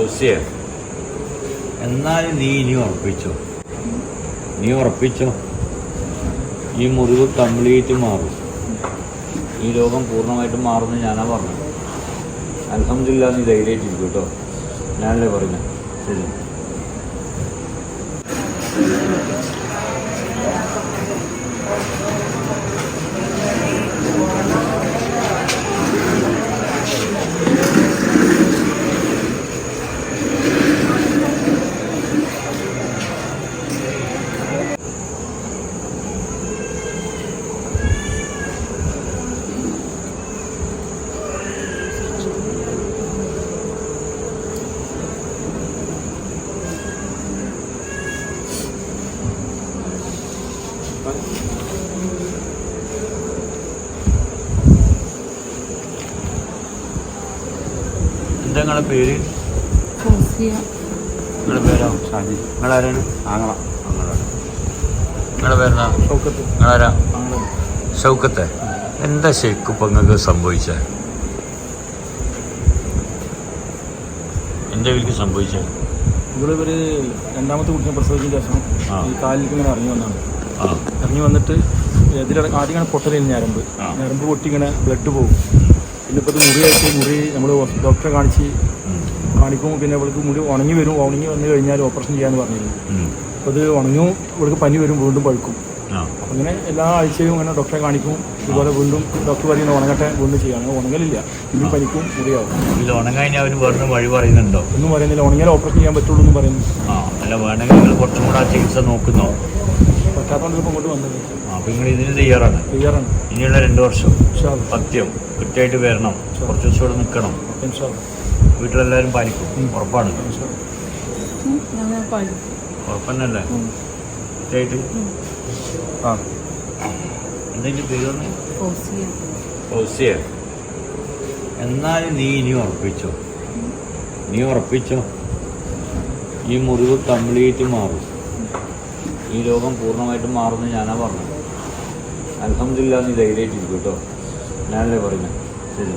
ഓസിയ എന്നാലും നീ ഇനി ഉറപ്പിച്ചോ? നീ ഉറപ്പിച്ചോ? ഈ മുറിവ് കംപ്ലീറ്റ് മാറും. ഈ രോഗം പൂർണമായിട്ടും മാറുമെന്ന് ഞാനാ പറഞ്ഞത്. അലഹമില്ല നീ ധൈര്യമായിട്ടിരിക്കും കേട്ടോ. ഞാനല്ലേ പറഞ്ഞത് ശരി. എന്താ നിങ്ങളെ പേര്? നിങ്ങളുടെ പേരോ? ഷാജി. നിങ്ങളാരാണ്? ആങ്ങള. ആങ്ങളാണ്. നിങ്ങളുടെ പേരെന്താ? ഷൗക്കത്ത്. നിങ്ങളാരാ? ഷൗക്കത്ത്. എന്താ ശരിക്കും ഇപ്പം നിങ്ങൾക്ക് സംഭവിച്ചത് എന്താ ഇവർക്ക് സംഭവിച്ചത് ഇവിടെ ഇവർ രണ്ടാമത്തെ കുട്ടിനെ പ്രസവിച്ചതിന് ശേഷം ആ. ഈ കാലിലേക്ക് ഇങ്ങനെ ഇറങ്ങി വന്നാണ്. ഇറങ്ങി വന്നിട്ട് ഇതിൽ ആദ്യമാണ് പൊട്ടലിൽ ഞരമ്പ്. ഞരമ്പ് പൊട്ടി ഇങ്ങനെ ബ്ലഡ് പോകും പിന്നെ ഇപ്പോൾ ഇത് മുറിയായിട്ട് മുറി നമ്മൾ ഡോക്ടറെ കാണിച്ച് കാണിക്കും പിന്നെ ഇവൾക്ക് മുറി ഉണങ്ങി വരും. ഉണങ്ങി വന്നു കഴിഞ്ഞാൽ ഓപ്പറേഷൻ ചെയ്യാന്ന് പറഞ്ഞിരുന്നു. അപ്പോൾ ഇത് ഉണങ്ങും ഇവൾക്ക് പനി വരും വീണ്ടും പഴുക്കും. അപ്പോൾ അപ്പം ഇങ്ങനെ എല്ലാ ആഴ്ചയും ഇങ്ങനെ ഡോക്ടറെ കാണിക്കും. ഇതുപോലെ വീണ്ടും ഡോക്ടർ പറയുന്നത് ഉണങ്ങട്ടെ വീണ്ടും ചെയ്യാം. അങ്ങനെ ഉണങ്ങലില്ല. ഇനി പനിക്കും മുറിയാവും. ഇത് ഉണങ്ങാൻ അവർ വേറെ വഴി പറയുന്നുണ്ടോ? ഒന്നും പറയുന്നില്ല. ഉണങ്ങിയാൽ ഓപ്പറേഷൻ ചെയ്യാൻ പറ്റുള്ളൂ എന്ന് പറയുന്നു. ആ. അല്ല വേണമെങ്കിൽ നിങ്ങൾ കുറച്ചും കൂടെ ചികിത്സ നോക്കുന്നോ? പറ്റാത്തതുകൊണ്ട് ഇപ്പോൾ ഇങ്ങോട്ട് വന്നത്. ആ അപ്പം നിങ്ങൾ ഇതിന് തയ്യാറാണ്. ക്ലിയറാണ് ഇനിയുള്ള രണ്ട് വർഷം സത്യം കൃത്യമായിട്ട് വരണം. കുറച്ച് ദിവസം ഇവിടെ നിൽക്കണം. വീട്ടിലെല്ലാവരും പാലിക്കും. ഉറപ്പാണ്. ഉറപ്പന്നല്ലേ. കൃത്യമായിട്ട്? ആ. എന്തെങ്കിലും ഫോസിയ എന്നാലും നീ ഇനി ഉറപ്പിച്ചോ? നീ ഉറപ്പിച്ചോ? ഈ മുറിവ് കംപ്ലീറ്റ് മാറും. ഈ രോഗം പൂർണമായിട്ടും മാറുമെന്ന് ഞാനാ പറഞ്ഞത്. അലഹമില്ല നീ ധൈര്യമായിട്ടിരിക്കും കേട്ടോ. ഞാനല്ലേ പറയുന്നത് ശരി.